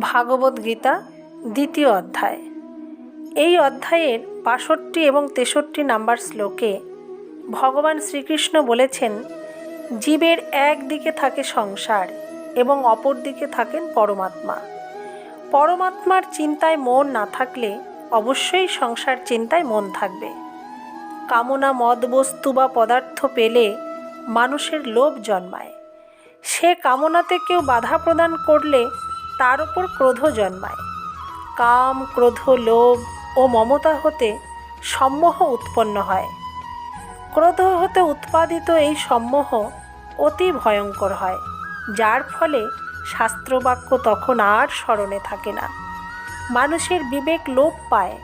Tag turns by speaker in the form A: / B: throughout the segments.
A: ভাগবত গীতা, দ্বিতীয় অধ্যায়। এই অধ্যায়ের বাষট্টি এবং তেষট্টি নাম্বার শ্লোকে ভগবান শ্রীকৃষ্ণ বলেছেন, জীবের একদিকে থাকে সংসার এবং অপর দিকে থাকেন পরমাত্মা। পরমাত্মার চিন্তায় মন না থাকলে অবশ্যই সংসার চিন্তায় মন থাকবে। কামনা, মদ, বস্তু বা পদার্থ পেলে মানুষের লোভ জন্মায়। সে কামনাতে কেউ বাধা প্রদান করলে তার ওপর ক্রোধ জন্মায়। কাম, ক্রোধ, লোভ ও মমতা হতে সম্মোহ উৎপন্ন হয়। ক্রোধ হতে উৎপাদিত এই সম্মোহ অতি ভয়ঙ্কর হয়, যার ফলে শাস্ত্রবাক্য তখন আর স্মরণে থাকে না। মানুষের বিবেক লোপ পায়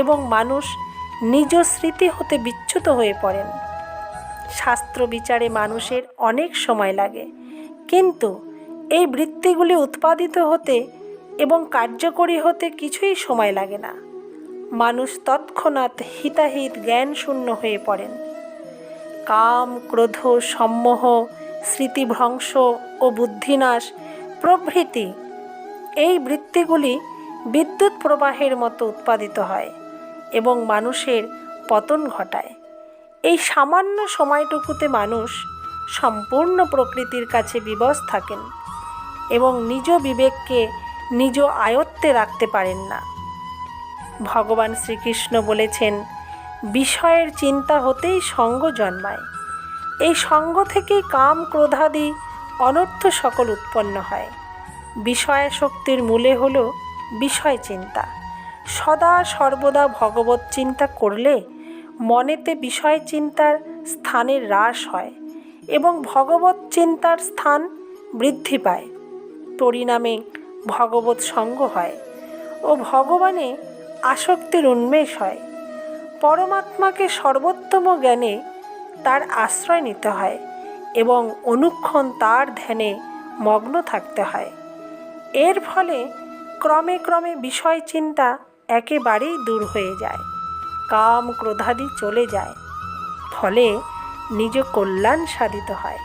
A: এবং মানুষ নিজ স্মৃতি হতে বিচ্যুত হয়ে পড়েন। শাস্ত্র বিচারে মানুষের অনেক সময় লাগে, কিন্তু এই বৃত্তিগুলি উৎপাদিত হতে এবং কার্যকরী হতে কিছুই সময় লাগে না। মানুষ তৎক্ষণাৎ হিতাহিত জ্ঞান শূন্য হয়ে পড়েন। কাম, ক্রোধ, সম্মোহ, স্মৃতিভ্রংশ ও বুদ্ধিনাশ প্রভৃতি এই বৃত্তিগুলি বিদ্যুৎ প্রবাহের মতো উৎপাদিত হয় এবং মানুষের পতন ঘটায়। এই সামান্য সময়টুকুতে মানুষ সম্পূর্ণ প্রকৃতির কাছে বিবশ থাকেন। এবং নিজ বিবেককে নিজ আয়ত্তে রাখতে পারেন না। ভগবান শ্রীকৃষ্ণ বলেছেন, বিষয়ের চিন্তা হতেই সঙ্গ জন্মায়। এই সঙ্গ থেকেই কাম ক্রোধাদি অনর্থ সকল উৎপন্ন হয়। বিষয়াশক্তির মূলে হল বিষয় চিন্তা। সদা সর্বদা ভগবত চিন্তা করলে মনেতে বিষয় চিন্তার স্থানের হ্রাস হয় এবং ভগবত চিন্তার স্থান বৃদ্ধি পায়। পরিণামে ভগবত সঙ্গ হয় ও ভগবানে আসক্তির উন্মেষ হয়। পরমাত্মাকে সর্বোত্তম জ্ঞানে তার আশ্রয় নিতে হয় এবং অনুক্ষণ তার ধ্যানে মগ্ন থাকতে হয়। এর ফলে ক্রমে ক্রমে বিষয় চিন্তা একেবারেই দূর হয়ে যায়, কাম ক্রোধাদি চলে যায়, ফলে নিজ কল্যাণ সাধিত হয়।